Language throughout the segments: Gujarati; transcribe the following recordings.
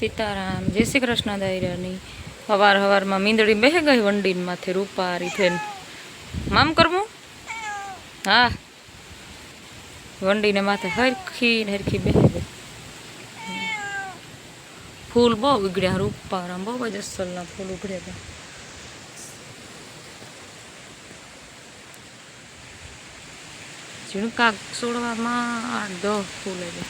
સીતારામ, જય શ્રી કૃષ્ણ દાયરાની. હવાર હવારમાં મીંદડી બે ગઈ વંડીન માથે રૂપારી થઈને. મામ કરવું? હા. વંડીને માથે હરખી ને હરખી બે ગઈ. ફૂલ બહુ ઉગડ્યા, રૂપારામ બહુ જ અસલના ફૂલ ઉગડ્યા ઝીણકા સોડવામાં દો ફૂલ એટલે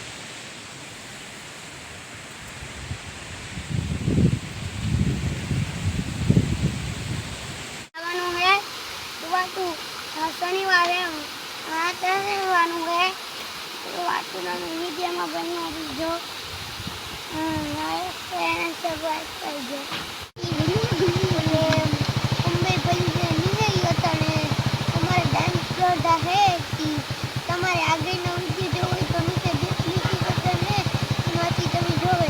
આવવાનું હે વાતું શનિવારે રાતે રહેવાનું હે? વાતું મીડિયામાં બની દીજો સબસ્ક્રાઈબ કરજો અને અંબે ભાઈ નિહાઈ હતા ને તમારે ડાન્સ સ્પર્ધા હે તમારે આગળનો વીડિયો જોવો હોય તો નીચે ડિસ્ક્રિપ્શન બટન હે એમાંથી તમે જોવે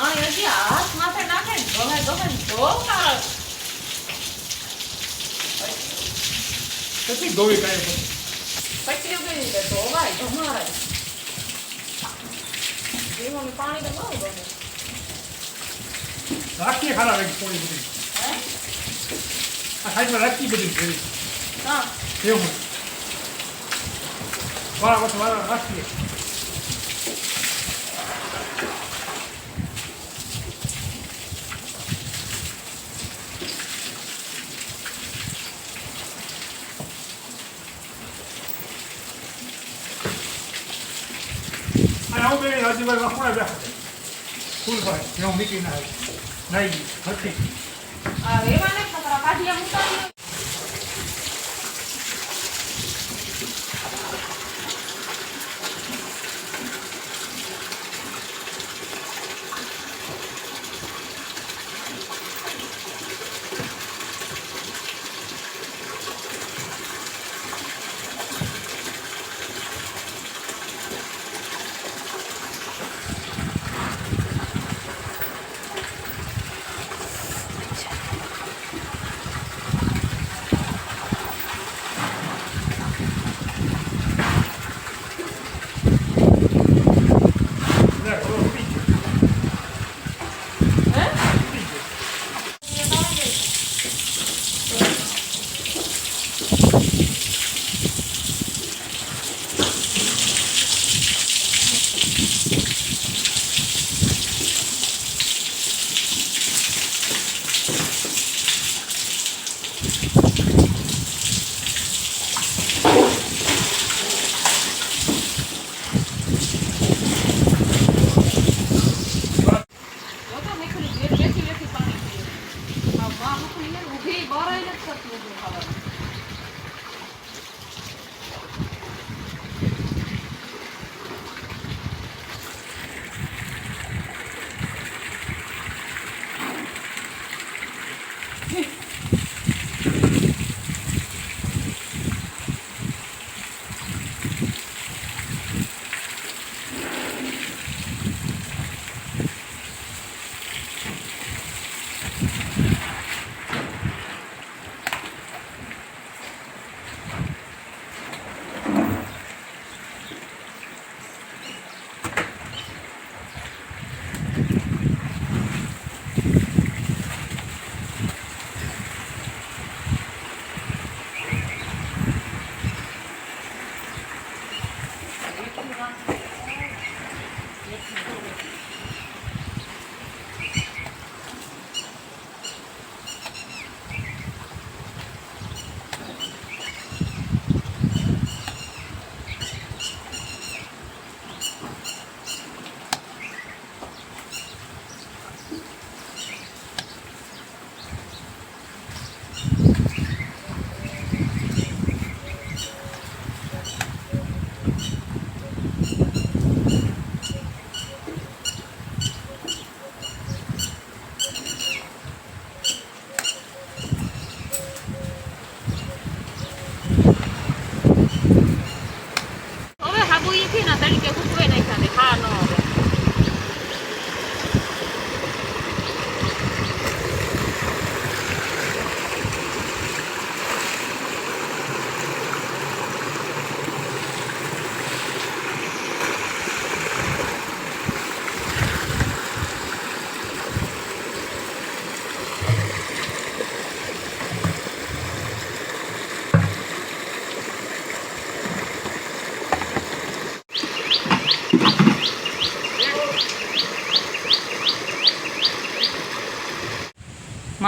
આને હજી હાથ માથે ને જો તારે કેટલી ધોવી કાંઈ પછી પચરી ઉગી રીતે ધોવાય ધમારાય જીવોનું પાણી તો બહુ ગમે રાખીએ ખાના રાખી થોડી બધી આ સાઈડમાં રાખી બધી ધોવી હા એવું વાળા વાળા રાખીએ આવું બે હજી વાપરા બેઠા ફૂલ ભાઈ હું મીકી ના નહીં હતી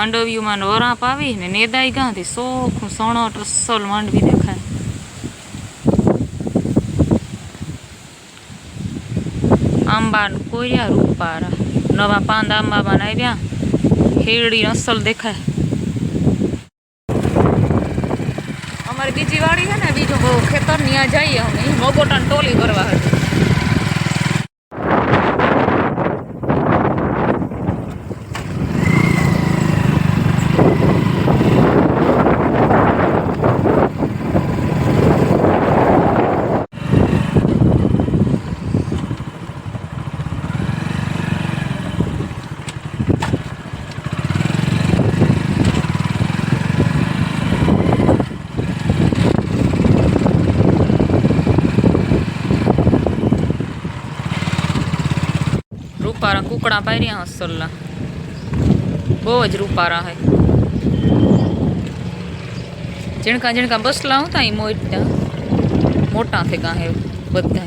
માંડવીઓમાં વરાપ આવી ને નેદાઈ ગાંથી સોખું સણટ અસલ માંડવી દેખાય. આંબા કોર્યા રૂપારા, નવા પાંદ આંબામાં આવ્યા હેરડી અસલ દેખાય. અમારી બીજી વાડી છે ને, બીજું ખેતર ત્યાં જઈએ અમે. મોગોટાને ટોલી ભરવા હતી રૂપારા કુકડા પાર્યા અસલના બહુ જ રૂપારા હે ઝીણકા ઝીણકા બસલા હતા એ મોટા મોટા થઈ ગયા હે બધા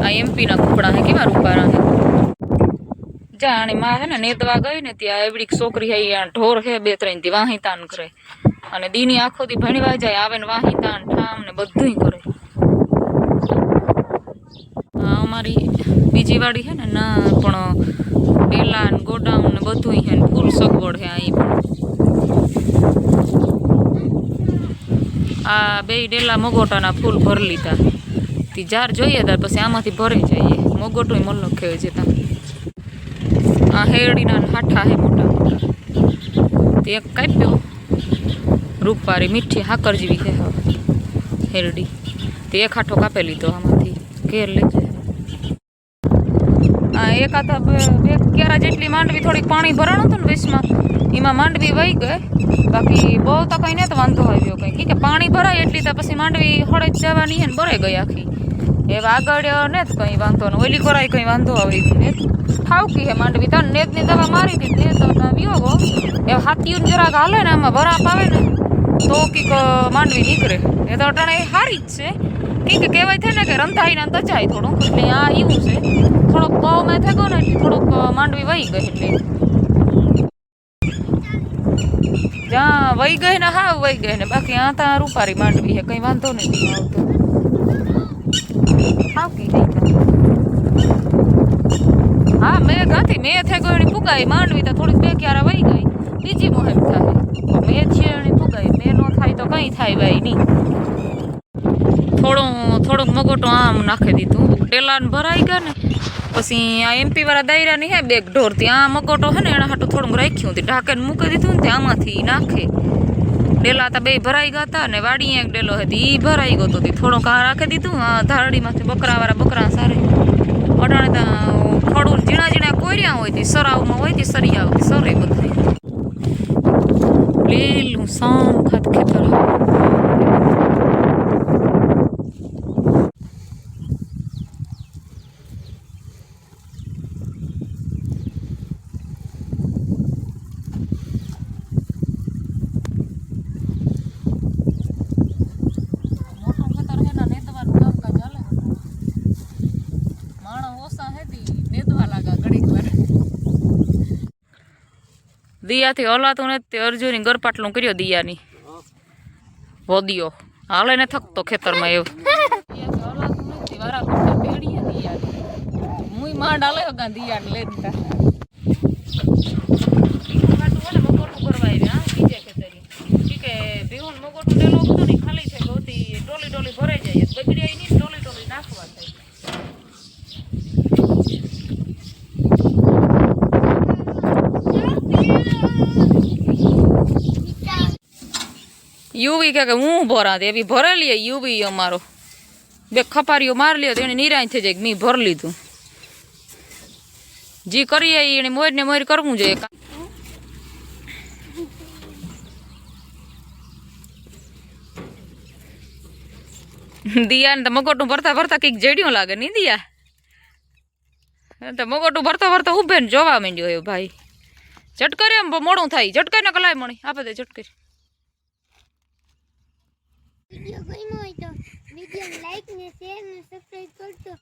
આ એમપીના કુકડા હે કેવા રૂપારા હે જાણે માં હે ને નેતવા ગઈ ને ત્યાં એવડી છોકરી હે ઢોર હે, બે ત્રણથી વાહિતાન કરે. અને દીની આખો થી ભણવા જાય, આવે ને વાહિતાન, ઠામ ને બધુંય કરે. અમારી બીજી વાડી હે ને, ના, પણ ડેલા ને ગોડાઉન ને બધુંય હે ને, ફૂલ સગવડ હે અહીં પણ. આ બે ડેલા મગોટાના ફૂલ ભરી લીધા. તી જાર જોઈએ ત્યારે પછી આમાંથી ભરી જઈએ. મગોટો મલ્લો ખેવે છે ત્યાં આ હેરડીના હાઠા હે મોટા તે એક કાપ્યો. રૂપવારી મીઠી હાકર જેવી હે હેરડી. તે એક હાઠો કાપી લીધો આમાંથી. ઘેર લઈ જાય. એક બે કેરા જેટલી માંડવી થોડીક પાણી ભરાણું હતું ને વેસમાં એમાં માંડવી વહી ગઈ. બાકી બહુ તો કંઈ નહીં તો વાંધો આવ્યો કંઈ. કે પાણી ભરાય એટલી તો પછી માંડવી હળે જવાની હે ને ભરાઈ ગઈ આખી. એવા આગળ ને જ કંઈ વાંધો ને ઓલી કરાય કંઈ વાંધો આવી ને? ઠાવકી હે માંડવી. તાર નેતની દવા મારી હતી ને તો તા વિયો ગો એ હાથીઓને જરાક હાલે ને આમાં વરાપ આવે ને, તો કીક માંડવી નીકળે. એ તો અટાણે સારી જ છે. કીક કહેવાય થાય ને કે રંધાઈને તચાય થોડુંક, એટલે આ એવું છે. થોડોક પવમાં થઈ ગયો ને થોડુંક માંડવી વહી ગઈ એટલે. જ્યાં વહી ગઈ ને હા વહી ગઈ ને, બાકી આ ત્યાં રૂપારી માંડવી હે, કંઈ વાંધો નહીં આવતો. ગઈ હા, મેં ગાથી મેં થઈ ગયો ફુગાઈ. માંડવી તો થોડીક બે ક્યારે વહી ગઈ. બીજી મોહેમ થાય. મેં છે એની ફુગાઈ. મેં નો થાય તો કંઈ થાય ભાઈ નહીં. થોડું, થોડુંક મગોટો આમ નાખી દીધું. ટેલાને ભરાઈ ગયા ને, પછી આ એમપી વાળા દાયરાની હે, બેગ ઢોરતી. આ મગોટો હે ને, એના હાટું થોડુંક રાખ્યું હતી. ઢાંકીને મૂકી દીધું ને ત્યાંમાંથી નાખે. ડેલા હતા બે ભરાઈ ગયા હતા ને વાડી એક ડેલો હતી એ ભરાઈ ગયો તો થોડો આ રાખી દીધું ધારડીમાંથી બકરાવાળા બકરા સારે. ત્યાં ખડું ઝીણા ઝીણા કોર્યા હોય, તે સરાવમાં હોય, તે સરી આવતી સરે બધા લીલું સામ ખાત ખેતર મોટું ખેતર હે ને નેતવાનું કામકાજ હાલે માણસ ઓછા હે તી નેતવા લાગા ઘડીક વાર દિયાથી હલાતું ને તે અર્જુની ગરપાટલું કર્યો દિયાની. વોદિયો. હાલે ને થકતો ખેતરમાં એવું. નથી મુઈ માંડ હાલે દિયાને. લેતા ખાલી છે બધી ટોલી ટોલી ભરાઈ જાય બગડ્યા નહીં ટોલી ટોલી નાખવા થાય યુવી કે હું ભરા દે એવી ભરે લઈએ યુવી અમારો. બે ખપારીઓ માર લ્યો તો એને નિરાય થઈ જાય મેં ભર લીધું. જી કરીએ એને મોર ને મોર કરવું જોઈએ. દિયા ને તો મગોટું ભરતા ભરતા કંઈક જડ્યું લાગે નહીં દિયા? તો મગોટું ભરતા ભરતા ઉભે ને જોવા માંડ્યો એ ભાઈ. ઝટકરે એમ મોડું થાય. ઝટકાઈ ને કલાય મણી. આપે દે ઝટકરી વીડિયો ગમ્યો હોય તો વીડિયો લાઈક ને શેર ને સબસ્ક્રાઈબ કરજો